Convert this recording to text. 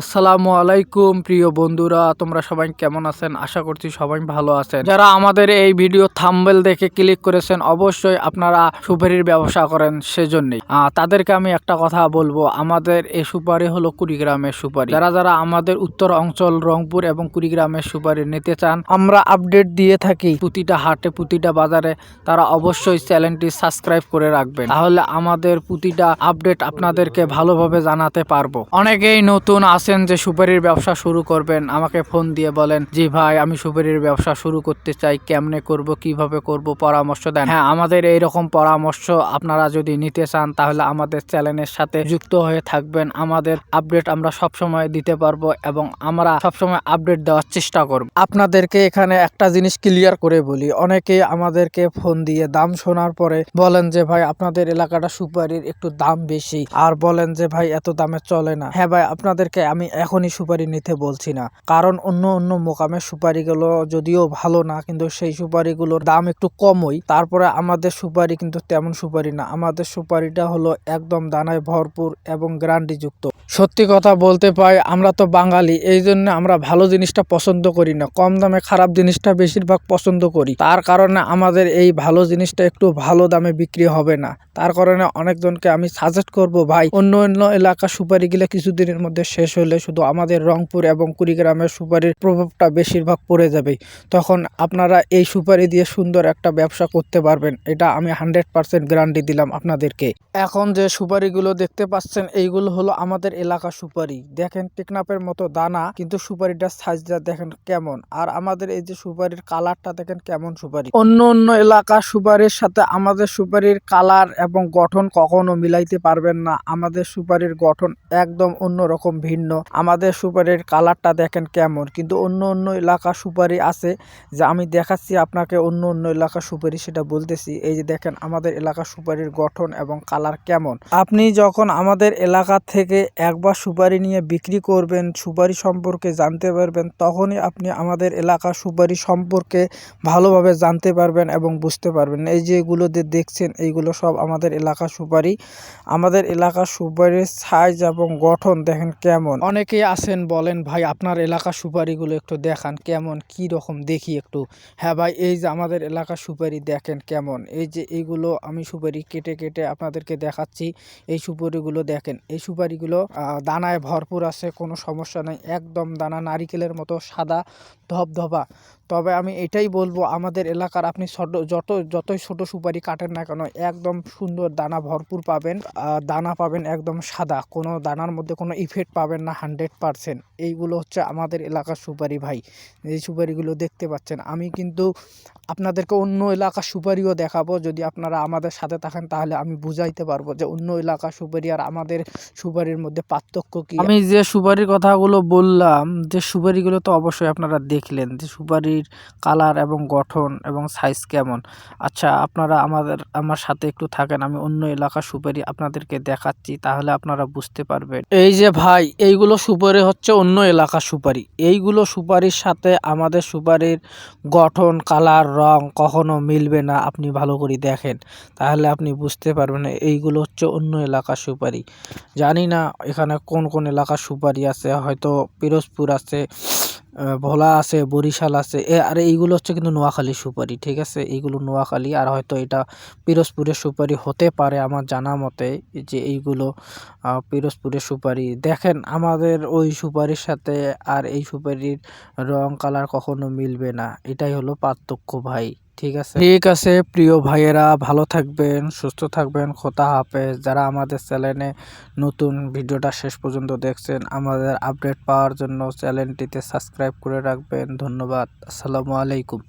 আসসালামু আলাইকুম, প্রিয় বন্ধুরা, তোমরা সবাই কেমন আছেন? আশা করছি সবাই ভালো আছেন। যারা আমাদের এই ভিডিও থাম্বেল দেখে ক্লিক করেছেন, অবশ্যই আপনারা সুপারির ব্যবসা করেন সেজন্যই। তাদেরকে আমি একটা কথা বলব, আমাদের এই সুপারি হলো কুড়িগ্রামের সুপারি। যারা যারা আমাদের উত্তর অঞ্চল, রংপুর এবং কুড়িগ্রামের সুপারি নিতে চান, আমরা আপডেট দিয়ে থাকি প্রতিটা হাটে, প্রতিটা বাজারে, তারা অবশ্যই চ্যানেলটি সাবস্ক্রাইব করে রাখবেন। তাহলে আমাদের প্রতিটা আপডেট আপনাদেরকে ভালোভাবে জানাতে পারব। অনেকেই নতুন আছেন যে সুপারির ব্যবসা শুরু করবেন। আমাকে ফোন দিয়ে বলেন, জি ভাই, আমি সুপারির ব্যবসা শুরু করতে চাই। কেমনে করব, কীভাবে করব, পরামর্শ দেন। হ্যাঁ আমাদের এই রকম পরামর্শ আপনারা যদি নিতে চান, তাহলে আমাদের চ্যানেলের সাথে যুক্ত হয়ে থাকবেন। আমাদের আপডেট আমরা সব সময় দিতে পারব এবং আমরা সবসময় আপডেট দেওয়ার চেষ্টা করব। আপনাদেরকে এখানে একটা জিনিস ক্লিয়ার করে বলি। অনেকে আমাদেরকে ফোন দিয়ে দাম শোনার পরে বলেন যে, ভাই, আপনাদের এলাকাটা সুপারির একটু দাম বেশি। আর বলেন যে, ভাই, এত দামে চলে না। হ্যাঁ ভাই, আপনাদেরকে আমি এখনই সুপারি নিতে বলছি না। কারণ অন্য অন্য মোকামের সুপারিগুলো যদিও ভালো না, কিন্তু সেই সুপারিগুলোর দাম একটু কমই। তারপরে আমাদের সুপারি কিন্তু তেমন সুপারি না। আমাদের সুপারিটা হলো একদম দানায় ভরপুর এবং গ্যারান্টি যুক্ত সত্যি কথা বলতে পাই, আমরা তো বাঙালি, এই জন্য আমরা ভালো জিনিসটা পছন্দ করি না। কম দামে খারাপ জিনিসটা বেশিরভাগ পছন্দ করি। তার কারণে আমাদের এই ভালো জিনিসটা একটু ভালো দামে বিক্রি হবে না। তার কারণে অনেকজনকে আমি সাজেস্ট করব, ভাই অন্য অন্য এলাকা সুপারি গিলে কিছুদিনের মধ্যে শেষ হলে শুধু আমাদের রংপুর এবং কুড়িগ্রামের সুপারির প্রভাবটা বেশিরভাগ পড়ে যাবে। তখন আপনারা এই সুপারি দিয়ে সুন্দর একটা ব্যবসা করতে পারবেন। এটা আমি হান্ড্রেড পার্সেন্ট গ্যারান্টি দিলাম আপনাদেরকে। এখন যে সুপারিগুলো দেখতে পাচ্ছেন, এইগুলো হলো আমাদের এলাকা সুপারি। দেখেন টেকনাপের মতো দানা, কিন্তু সুপারিটার সাইজটা দেখেন কেমন। আর আমাদের এই যে সুপারির কালারটা দেখেন কেমন সুপারি। অন্য অন্য এলাকার সুপারির সাথে আমাদের সুপারির কালার এবং গঠন কখনো মিলাইতে পারবেন না। আমাদের সুপারির গঠন একদম অন্যরকম ভিন্ন। আমাদের সুপারির কালারটা দেখেন কেমন। কিন্তু অন্য অন্য এলাকা সুপারি আছে যে আমি দেখাচ্ছি আপনাকে অন্য অন্য এলাকা সুপারি সেটা বলতেছি। এই যে দেখেন আমাদের এলাকা সুপারির গঠন এবং কালার কেমন। আপনি যখন আমাদের এলাকা থেকে একবার সুপারি নিয়ে বিক্রি করবেন, সুপারি সম্পর্কে জানতে পারবেন, তখনই আপনি আমাদের এলাকা সুপারি সম্পর্কে ভালোভাবে জানতে পারবেন এবং বুঝতে পারবেন। এই যে এগুলো যে দেখছেন, এইগুলো সব আমাদের এলাকা সুপারি। আমাদের এলাকা সুপারির সাইজ এবং গঠন দেখেন কেমন। অনেকেই আছেন, বলেন, ভাই, আপনার এলাকা সুপারিগুলো একটু দেখান, কেমন? কি রকম? দেখি একটু। হ্যাঁ ভাই, এই যে আমাদের এলাকা সুপারি দেখেন কেমন। এই যে এইগুলো আমি সুপারি কেটে কেটে আপনাদেরকে দেখাচ্ছি। এই সুপারিগুলো দেখেন, এই সুপারিগুলো দানায় ভরপুর আছে কোনো সমস্যা নেই। একদম দানা নারিকেলের মতো সাদা ধবধবা। তবে আমি এটাই বলব, আমাদের এলাকার আপনি যত, যতই ছোট সুপারি কাটেন না কেন, একদম সুন্দর দানা ভরপুর পাবেন দানা পাবেন একদম সাদা, কোনো দানার মধ্যে কোনো ইফেক্ট পাবেন না হান্ড্রেড পারসেন্ট এইগুলো হচ্ছে আমাদের এলাকার সুপারি ভাই, এই সুপারিগুলো দেখতে পাচ্ছেন। আমি কিন্তু আপনাদেরকে অন্য এলাকার সুপারিও দেখাবো, যদি আপনারা আমাদের সাথে থাকেন তাহলে আমি বুঝাইতে পারব যে অন্য এলাকার সুপারি আর আমাদের সুপারির মধ্যে পার্থক্য কি। আমি যে সুপারির কথাগুলো বললাম, যে সুপারিগুলো তো অবশ্যই আপনারা দেখলেন, যে সুপারির কালার এবং গঠন এবং সাইজ কেমন? আচ্ছা আপনারা আমাদের, আমার সাথে একটু থাকেন, আমি অন্য এলাকার সুপারি আপনাদেরকে দেখাচ্ছি, তাহলে আপনারা বুঝতে পারবেন। এই যে ভাই, এইগুলো সুপারি হচ্ছে অন্য এলাকা সুপারি। এইগুলো সুপারির সাথে আমাদের সুপারির গঠন, কালার, রং কখনো মিলবে না, আপনি ভালো করে দেখেন। তাহলে আপনি বুঝতে পারবেন, এইগুলো হচ্ছে অন্য এলাকার সুপারি। জানি না এখানে কোন কোন এলাকার সুপারি আছে, হয়তো পিরোজপুর আছে ভোলা আছে, বরিশাল আছে, এ আর এইগুলো হচ্ছে কিন্তু নোয়াখালী সুপারি, ঠিক আছে? এইগুলো নোয়াখালী আর হয়তো এটা পিরোজপুরের সুপারি হতে পারে আমার জানা মতে যে এইগুলো পিরোজপুরের সুপারি। দেখেন আমাদের ওই সুপারির সাথে আর এই সুপারির রং কালার কখনো মিলবে না। এটাই হলো পার্থক্য ভাই। ঠিক আছে? ঠিক আছে, প্রিয় ভাইয়েরা, ভালো থাকবেন, সুস্থ থাকবেন খোতা হাফেজ। যারা আমাদের চ্যানেলে নতুন ভিডিওটা শেষ পর্যন্ত দেখছেন, আমাদের আপডেট পাওয়ার জন্য চ্যানেলটিতে সাবস্ক্রাইব করে রাখবেন। ধন্যবাদ। আসসালামু আলাইকুম।